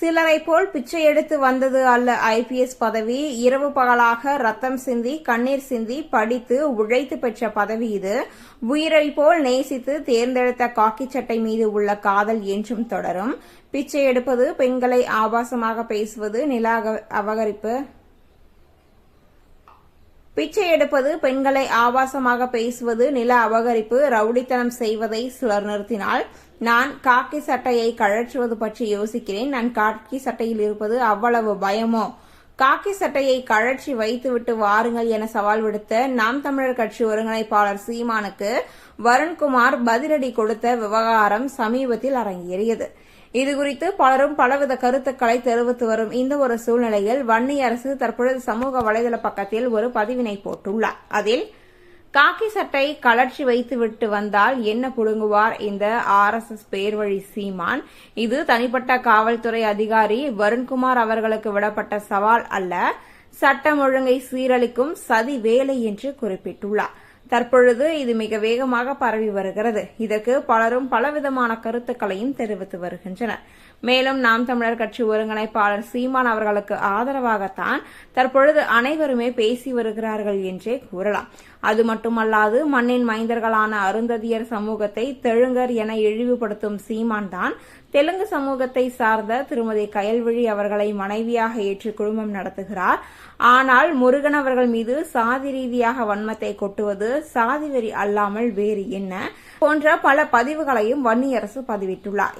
சிலரை போல் பிச்சை எடுத்து வந்தது அல்ல. ஐபிஎஸ் பதவி இரவு பகலாக ரத்தம் சிந்தி கண்ணீர் சிந்தி படித்து உழைத்து பெற்ற பதவி இது. உயிரை போல் நேசித்து தேர்ந்தெடுத்த காக்கி சட்டை மீது உள்ள காதல் என்றும் தொடரும். பிச்சை எடுப்பது பெண்களை ஆபாசமாக பேசுவது நில அபகரிப்பு பிச்சை எடுப்பது பெண்களை ஆபாசமாக பேசுவது நில அபகரிப்பு ரவுடித்தனம் செய்வதை சிலர் நிறுத்தினால் நான் காக்கி சட்டையை கழற்றுவது பற்றி யோசிக்கிறேன். நான் காக்கி சட்டையில் இருப்பது அவ்வளவு பயமோ? காக்கி சட்டையை கழற்றி வைத்துவிட்டு வாருங்கள் என சவால் விடுத்த நாம் தமிழர் கட்சி ஒருங்கிணைப்பாளர் சீமானுக்கு வருண்குமார் பதிலடி கொடுத்த விவகாரம் சமீபத்தில் அரங்கேறியது. இதுகுறித்து பலரும் பலவித கருத்துக்களை தெரிவித்து வரும் இந்த ஒரு சூழ்நிலையில் வன்னி அரசு தற்பொழுது சமூக வலைதள பக்கத்தில் ஒரு பதிவினை போட்டுள்ளார். அதில் காக்கி சட்டை கலர்ச்சி வைத்து விட்டு வந்தால் என்ன புடுங்குவார் இந்த ஆர் எஸ் எஸ் பேர்வழி சீமான்? இது தனிப்பட்ட காவல்துறை அதிகாரி வருண்குமார் அவர்களுக்கு விடப்பட்ட சவால் அல்ல. சட்டம் ஒழுங்கை சீரழிக்கும் சதி வேலை என்று குறிப்பிட்டுள்ளார். தற்பொழுது இது மிக வேகமாக பரவி வருகிறது. இதற்கு பலரும் பலவிதமான கருத்துக்களையும் தெரிவித்து வருகின்றனர். மேலும் நாம் தமிழர் கட்சி ஒருங்கிணைப்பாளர் சீமான் அவர்களுக்கு ஆதரவாகத்தான் தற்பொழுது அனைவருமே பேசி வருகிறார்கள் என்றே கூறலாம். அது மட்டுமல்லாது மண்ணின் மைந்தர்களான அருந்ததியர் சமூகத்தை தெழுங்கர் என இழிவுபடுத்தும் சீமான் தான் தெலுங்கு சமூகத்தை சார்ந்த திருமதி கயல்விழி அவர்களை மனைவியாக ஏற்று குடும்பம் நடத்துகிறார். ஆனால் முருகன் அவர்கள் மீது சாதி ரீதியாக வன்மத்தை கொட்டுவது சாதி வெறி அல்லாமல் வேறு என்ன? போன்ற பல பதிவுகளையும் வன்னியரசு பதிவிட்டுள்ளார்.